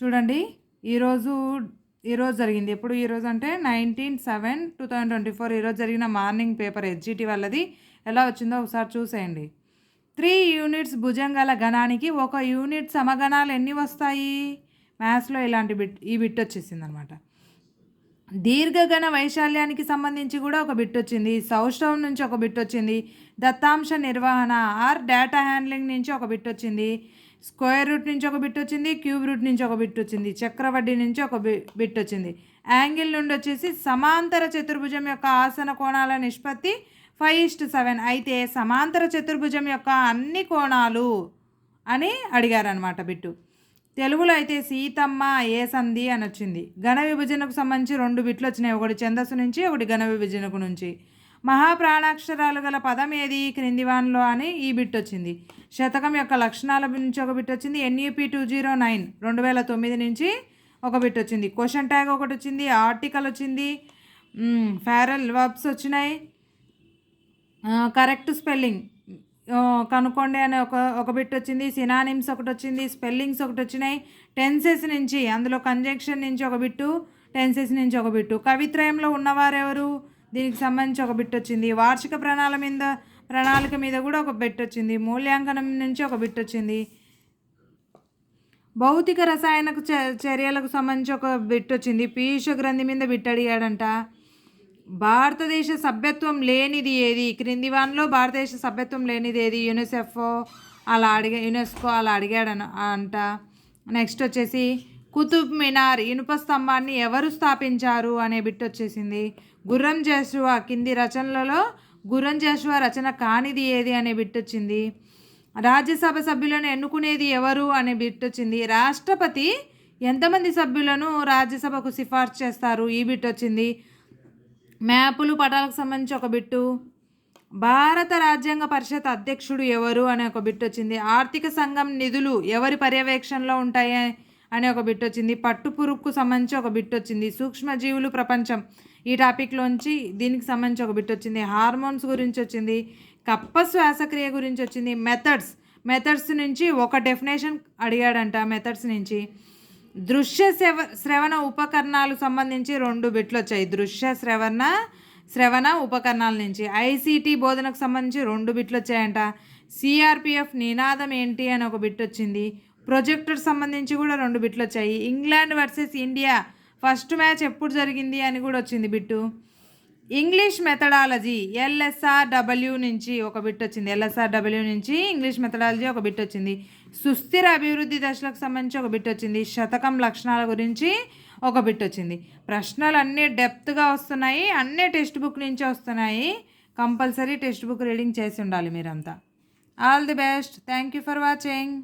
చూడండి ఈరోజు ఈరోజు జరిగింది. ఎప్పుడు ఈరోజు అంటే nineteen seven two thousand twenty four ఈరోజు జరిగిన మార్నింగ్ పేపర్ హెచ్జిటి వాళ్ళది. ఎలా వచ్చిందో ఒకసారి చూసేయండి. త్రీ యూనిట్స్ భుజంగాల గణానికి ఒక యూనిట్ సమగణాలు ఎన్ని వస్తాయి? మ్యాథ్స్లో ఇలాంటి బిట్ ఈ బిట్ వచ్చేసింది అనమాట దీర్ఘగణ వైశాల్యానికి సంబంధించి కూడా ఒక బిట్ వచ్చింది. సౌష్టవం నుంచి ఒక బిట్ వచ్చింది. దత్తాంశ నిర్వహణ ఆర్ డేటా హ్యాండ్లింగ్ నుంచి ఒక బిట్ వచ్చింది. స్క్వేర్ రూట్ నుంచి ఒక బిట్ వచ్చింది క్యూబ్ రూట్ నుంచి ఒక బిట్ వచ్చింది చక్రవడ్డీ నుంచి ఒక బిట్ వచ్చింది. యాంగిల్ నుండి వచ్చేసి సమాంతర చతుర్భుజం యొక్క ఆసన కోణాల నిష్పత్తి ఫైవ్ ఇస్ట్ సెవెన్ అయితే సమాంతర చతుర్భుజం యొక్క అన్ని కోణాలు అని అడిగారనమాట బిట్టు. తెలుగులో అయితే సీతమ్మ ఏ సంధి అని వచ్చింది. ఘన విభజనకు సంబంధించి రెండు బిట్లు వచ్చినాయి. ఒకటి ఛందస్సు నుంచి ఒకటి ఘన విభజనకు నుంచి. మహాప్రాణాక్షరాలు గల పదం ఏది? క్రింది వాన్లో అని ఈ బిట్ వచ్చింది. శతకం యొక్క లక్షణాల నుంచి ఒక బిట్ వచ్చింది. ఎన్యూపి టూ జీరో నైన్ రెండు వేల తొమ్మిది నుంచి ఒక బిట్ వచ్చింది. క్వశ్చన్ ట్యాగ్ ఒకటి వచ్చింది. ఆర్టికల్ వచ్చింది. ఫారల్ వర్బ్స్ వచ్చినాయి. కరెక్ట్ స్పెల్లింగ్ కనుక్కోండి అనే ఒక ఒక బిట్ వచ్చింది. సినానిమ్స్ ఒకటి వచ్చింది. స్పెల్లింగ్స్ ఒకటి వచ్చినాయి. టెన్సెస్ నుంచి అందులో కంజంక్షన్ నుంచి ఒక బిట్టు టెన్సెస్ నుంచి ఒక బిట్టు. కవిత్రయంలో ఉన్నవారెవరు? దీనికి సంబంధించి ఒక బిట్ వచ్చింది. వార్షిక ప్రణాళిక మీద ప్రణాళిక మీద కూడా ఒక బిట్ వచ్చింది. మూల్యాంకనం నుంచి ఒక బిట్ వచ్చింది. భౌతిక రసాయన చ- చర్యలకు సంబంధించి ఒక బిట్ వచ్చింది. పీయూష గ్రంథి మీద బిట్ అడిగాడంట. భారతదేశ సభ్యత్వం లేనిది ఏది? క్రింది వాన్లో భారతదేశ సభ్యత్వం లేనిది ఏది? యునిసెఫ్ అలా అడిగా యునెస్కో అలా అడిగాడన అంట. నెక్స్ట్ వచ్చేసి కుతుబ్ మినార్ ఇనుప స్తంభాన్ని ఎవరు స్థాపించారు అనే బిట్ వచ్చేసింది. గుర్రం జాషువా కింది రచనలలో గుర్రం జాషువా రచన కానిది ఏది అనే బిట్ వచ్చింది. రాజ్యసభ సభ్యులను ఎన్నుకునేది ఎవరు అనే బిట్ వచ్చింది. రాష్ట్రపతి ఎంతమంది సభ్యులను రాజ్యసభకు సిఫార్సు చేస్తారు? ఈ బిట్ వచ్చింది. మ్యాపులు పటాలకు సంబంధించి ఒక బిట్టు. భారత రాజ్యాంగ పరిషత్ అధ్యక్షుడు ఎవరు అనే ఒక బిట్ వచ్చింది. ఆర్థిక సంఘం నిధులు ఎవరి పర్యవేక్షణలో ఉంటాయి? అనే ఒక బిట్ వచ్చింది. పట్టు పురుగుకు సంబంధించి ఒక బిట్ వచ్చింది. సూక్ష్మజీవులు ప్రపంచం. ఈ టాపిక్లోంచి దీనికి సంబంధించి ఒక బిట్ వచ్చింది. హార్మోన్స్ గురించి వచ్చింది. కప్ప శ్వాసక్రియ గురించి వచ్చింది. మెథడ్స్. మెథడ్స్ నుంచి ఒక డెఫినేషన్ అడిగాడంట మెథడ్స్ నుంచి. దృశ్య శ్రవ శ్రవణ ఉపకరణాలు సంబంధించి రెండు బిట్లు వచ్చాయి. దృశ్య శ్రవణ శ్రవణ ఉపకరణాల నుంచి. ఐసీటీ బోధనకు సంబంధించి రెండు బిట్లు వచ్చాయంట. సిఆర్పిఎఫ్ నినాదం ఏంటి అని ఒక బిట్ వచ్చింది. ప్రొజెక్టర్ సంబంధించి కూడా రెండు బిట్లు వచ్చాయి. England versus India first match ఎప్పుడు జరిగింది అని కూడా వచ్చింది bit. English methodology L S R W నుంచి ఒక బిట్ వచ్చింది. ఎల్ఎస్ఆర్ డబ్ల్యూ నుంచి ఇంగ్లీష్ మెథడాలజీ ఒక బిట్ వచ్చింది. సుస్థిర అభివృద్ధి దశలకు సంబంధించి ఒక బిట్ వచ్చింది. శతకం లక్షణాల గురించి ఒక బిట్ వచ్చింది. ప్రశ్నలు అన్నీ డెప్త్గా వస్తున్నాయి. అన్నీ టెక్స్ట్ బుక్ నుంచి వస్తున్నాయి. కంపల్సరీ టెక్స్ట్ బుక్ రీడింగ్ చేసి ఉండాలి మీరంతా. All the best. Thank you for watching.